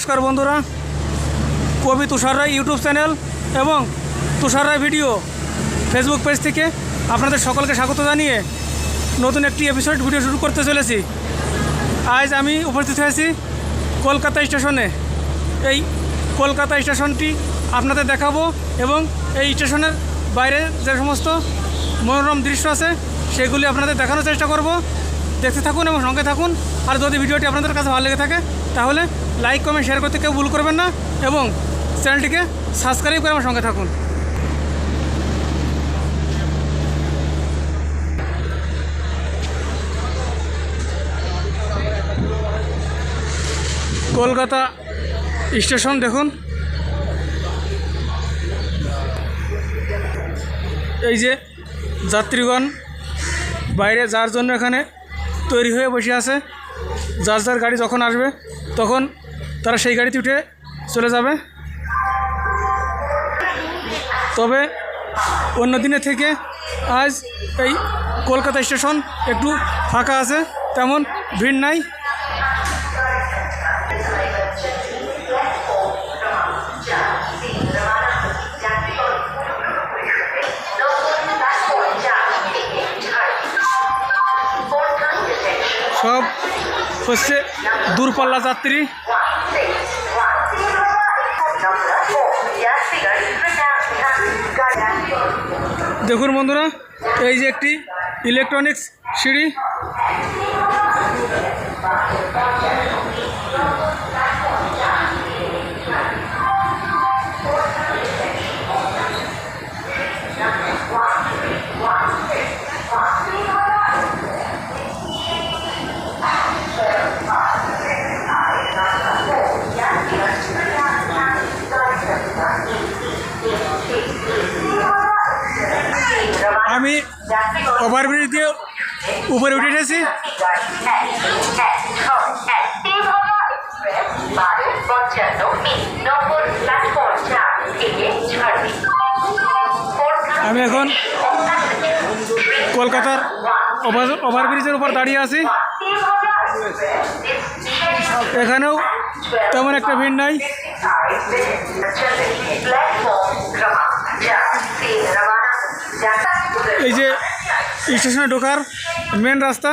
নমস্কার বন্ধুরা, কবি তুষার রায় ইউটিউব চ্যানেল এবং Tushar Roy video Facebook page থেকে আপনাদের সকলকে স্বাগত জানিয়ে নতুন একটি এপিসোড ভিডিও শুরু করতে চলেছি। আজ আমি উপস্থিত হয়েছি কলকাতা স্টেশনে। এই কলকাতা স্টেশনটি আপনাদের দেখাবো এবং এই স্টেশনের বাইরে যে সমস্ত মনোরম দৃশ্য আছে, সেগুলি আপনাদের দেখানোর চেষ্টা করব। দেখতে থাকুন এবং সঙ্গে থাকুন। আর যদি ভিডিওটি আপনাদের কাছে ভালো লেগে থাকে তাহলে লাইক কমেন্ট শেয়ার করতে কেউ ভুল করবেন না এবং চ্যানেলটিকে সাবস্ক্রাইব করে আমার সঙ্গে থাকুন। কলকাতা স্টেশন দেখুন। এই যে যাত্রীগণ বাইরে যার জন্য এখানে তৈরি হয়ে বসে আছে। যার যার গাড়ি যখন আসবে তখন তারা সেই গাড়িতে উঠে চলে যাবে। তবে অন্য দিনে থেকে আজ এই কলকাতা স্টেশন একটু ফাঁকা আছে, তেমন ভিড় নাই। হচ্ছে দূরপাল্লা যাত্রী। দেখুন বন্ধুরা এই যে একটি ইলেকট্রনিক্স সিঁড়ি। ওভারব্রিজ দিয়ে উপরে উঠে এসেছি। আমি এখন কলকাতার ওভার ওভারব্রিজের উপর দাঁড়িয়ে আছি। এখানেও তেমন একটা ভিড় নাই। এই যে স্টেশনে ঢোকার মেন রাস্তা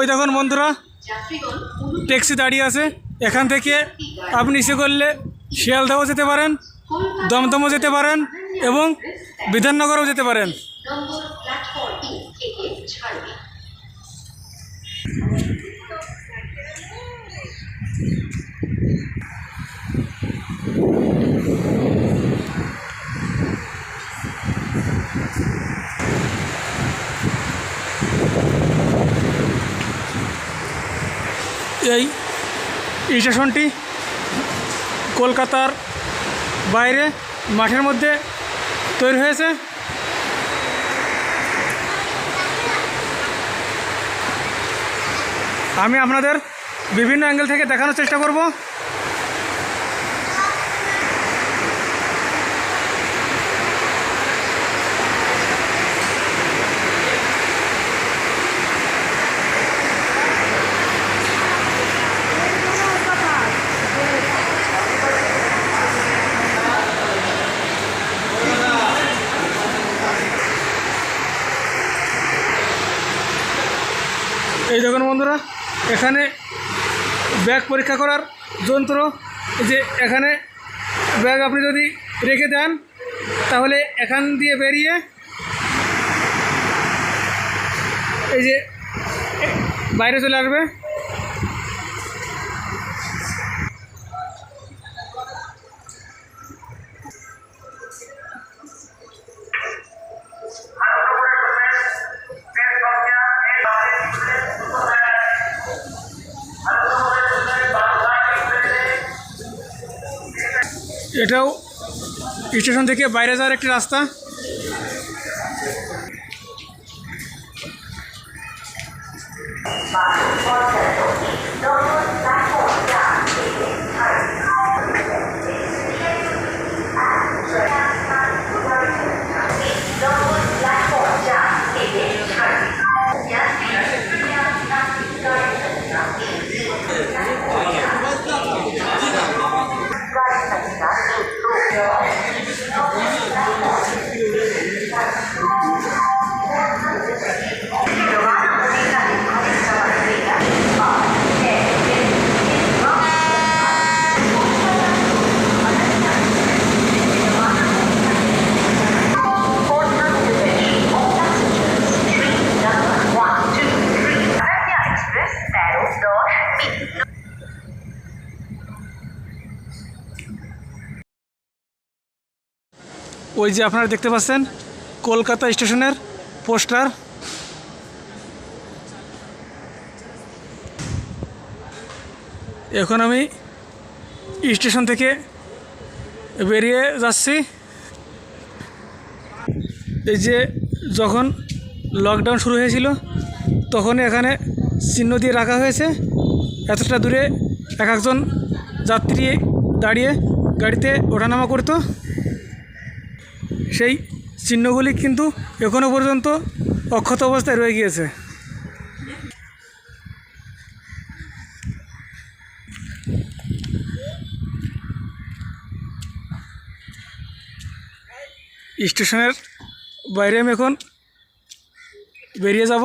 ওই দেখুন বন্ধুরা, ট্যাক্সি দাঁড়িয়ে আছে। এখান থেকে আপনি ইচ্ছে করলে শিয়ালদাও যেতে পারেন, দমদমও যেতে পারেন এবং বিধাননগরও যেতে পারেন। ছাড়বে এই স্টেশনটি কলকাতার বাইরে মাঠের মধ্যে তৈরি হয়েছে। আমি আপনাদের বিভিন্ন অ্যাঙ্গেল থেকে দেখানোর চেষ্টা করব এই দেখুন বন্ধুরা এখানে ব্যাগ পরীক্ষা করার যন্ত্র যে এখানে ব্যাগ আপনি যদি রেখে দেন, তাহলে এখান দিয়ে বেরিয়ে এই যে বাইরে চলে আসবে। এটাও স্টেশন থেকে বাইরে যাওয়ার একটি রাস্তা। ওই যে আপনারা দেখতে পাচ্ছেন, কলকাতা স্টেশনের পোস্টার। এখন আমি স্টেশন থেকে বেরিয়ে যাচ্ছি। এই যে যখন লকডাউন শুরু হয়েছিল তখন এখানে চিহ্ন দিয়ে রাখা হয়েছে। এতটা দূরে এক একজন যাত্রী দাঁড়িয়ে গাড়িতে ওঠানামা করতো। সেই চিহ্নগুলি কিন্তু এখনও পর্যন্ত অক্ষত অবস্থায় রয়ে গিয়েছে। স্টেশনের বাইরে আমি এখন বেরিয়ে যাব।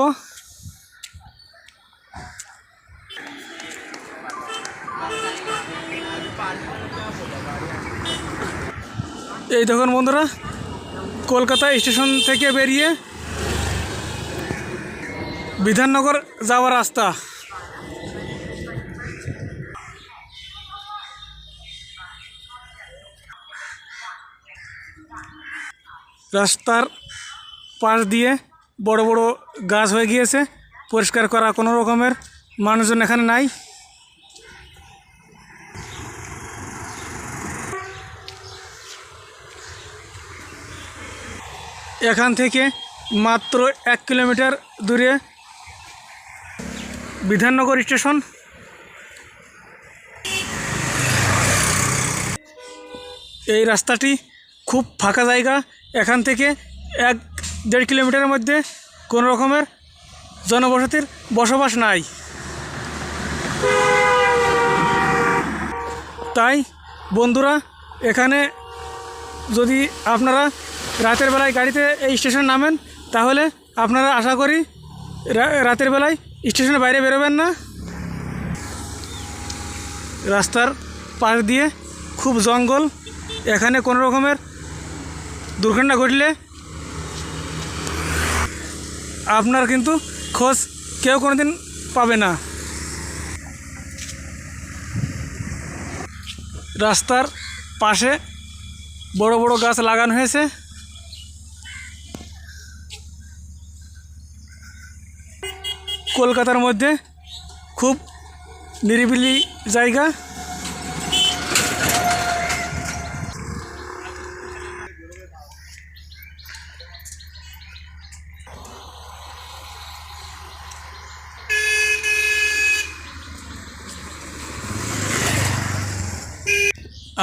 এই দেখুন বন্ধুরা কলকাতা স্টেশন থেকে বেরিয়ে বিধাননগর যাওয়ার রাস্তা। রাস্তার পাশ দিয়ে বড় বড় গাছ হয়ে গিয়েছে। পরিষ্কার করা কোনো রকমের মানুষজন এখানে নাই। এখান থেকে মাত্র এক কিলোমিটার দূরে বিধাননগর স্টেশন। এই রাস্তাটি খুব ফাঁকা জায়গা। এখান থেকে এক দেড় কিলোমিটারের মধ্যে কোনো রকমের জনবসতির বসবাস নাই। তাই বন্ধুরা, এখানে যদি আপনারা রাতের বেলায় গাড়িতে এই স্টেশনে নামেন, তাহলে আপনারা আশা করি রাতের বেলায় স্টেশনের বাইরে বেরোবেন না। রাস্তার পাশ দিয়ে খুব জঙ্গল, এখানে কোনো রকমের দুর্ঘটনা ঘটলে আপনার কিন্তু খোঁজ কেউ কোনো দিন পাবে না। রাস্তার পাশে বড় বড় গাছ লাগানো হয়েছে। কলকাতার মধ্যে খুব নিরিবিলি জায়গা।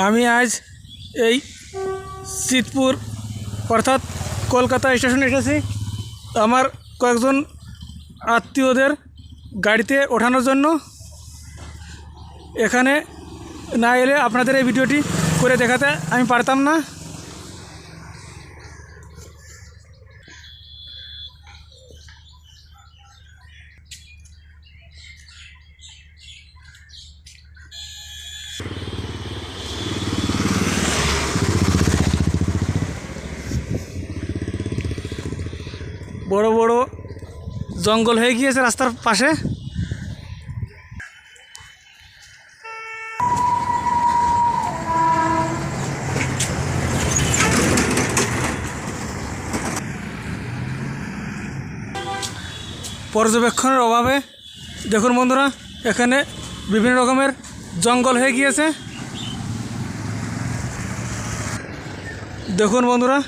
আমি আজ এই সিতপুর অর্থাৎ কলকাতা স্টেশনে এসেছি। আমার কয়েকজন আত্মীয়দের গাড়িতে ওঠানোর জন্য। এখানে না এলে আপনাদের এই ভিডিওটি করে দেখাতে আমি পারতাম না। বড় বড় জঙ্গল হয়ে গিয়েছে রাস্তার পাশে। পর্যবেক্ষণের অভাবে, দেখুন বন্ধুরা, এখানে বিভিন্ন রকমের জঙ্গল হয়ে গিয়েছে। দেখুন বন্ধুরা,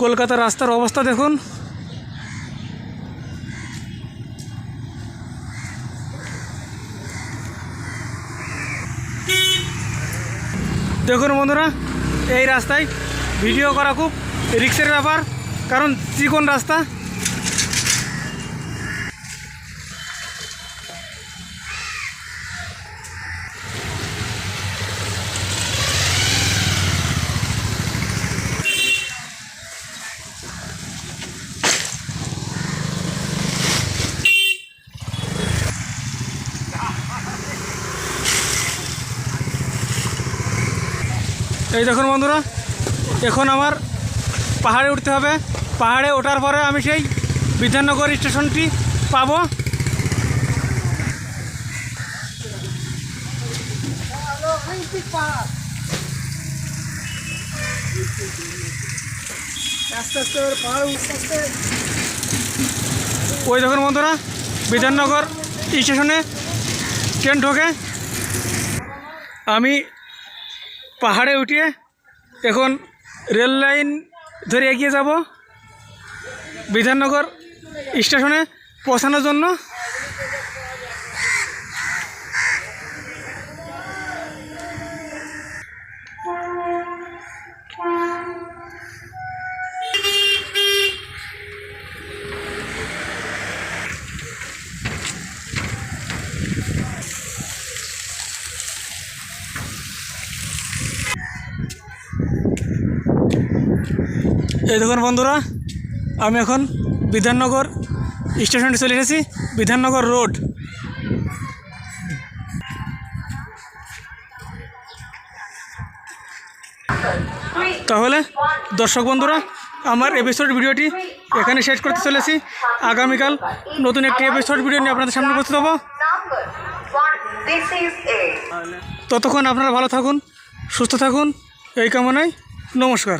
কলকাতার রাস্তার অবস্থা দেখুন। দেখুন বন্ধুরা এই রাস্তায় ভিডিও করা খুব রিক্সের ব্যাপার কারণ চিকন রাস্তা। এই দেখুন বন্ধুরা, এখন আমার পাহাড়ে উঠতে হবে। পাহাড়ে ওঠার পরে আমি সেই বিধাননগর স্টেশনটি পাবো। ওই দেখুন বন্ধুরা বিধাননগর স্টেশনে ট্রেন ঢোকে। আমি পাহাড়ে উঠিয়ে এখন রেল লাইন ধরে এগিয়ে যাব বিধাননগর স্টেশনে পৌঁছানোর জন্য। এই দেখুন বন্ধুরা, আমি এখন বিধাননগর স্টেশনে চলে এসেছি, বিধাননগর রোড। তাহলে দর্শক বন্ধুরা, আমার এপিসোড ভিডিওটি এখানে শেষ করতে চলেছি। আগামীকাল নতুন একটি এপিসোড ভিডিও নিয়ে আপনাদের সামনে উপস্থিত হব. ততক্ষণ আপনারা ভালো থাকুন, সুস্থ থাকুন, এই কামনায় নমস্কার।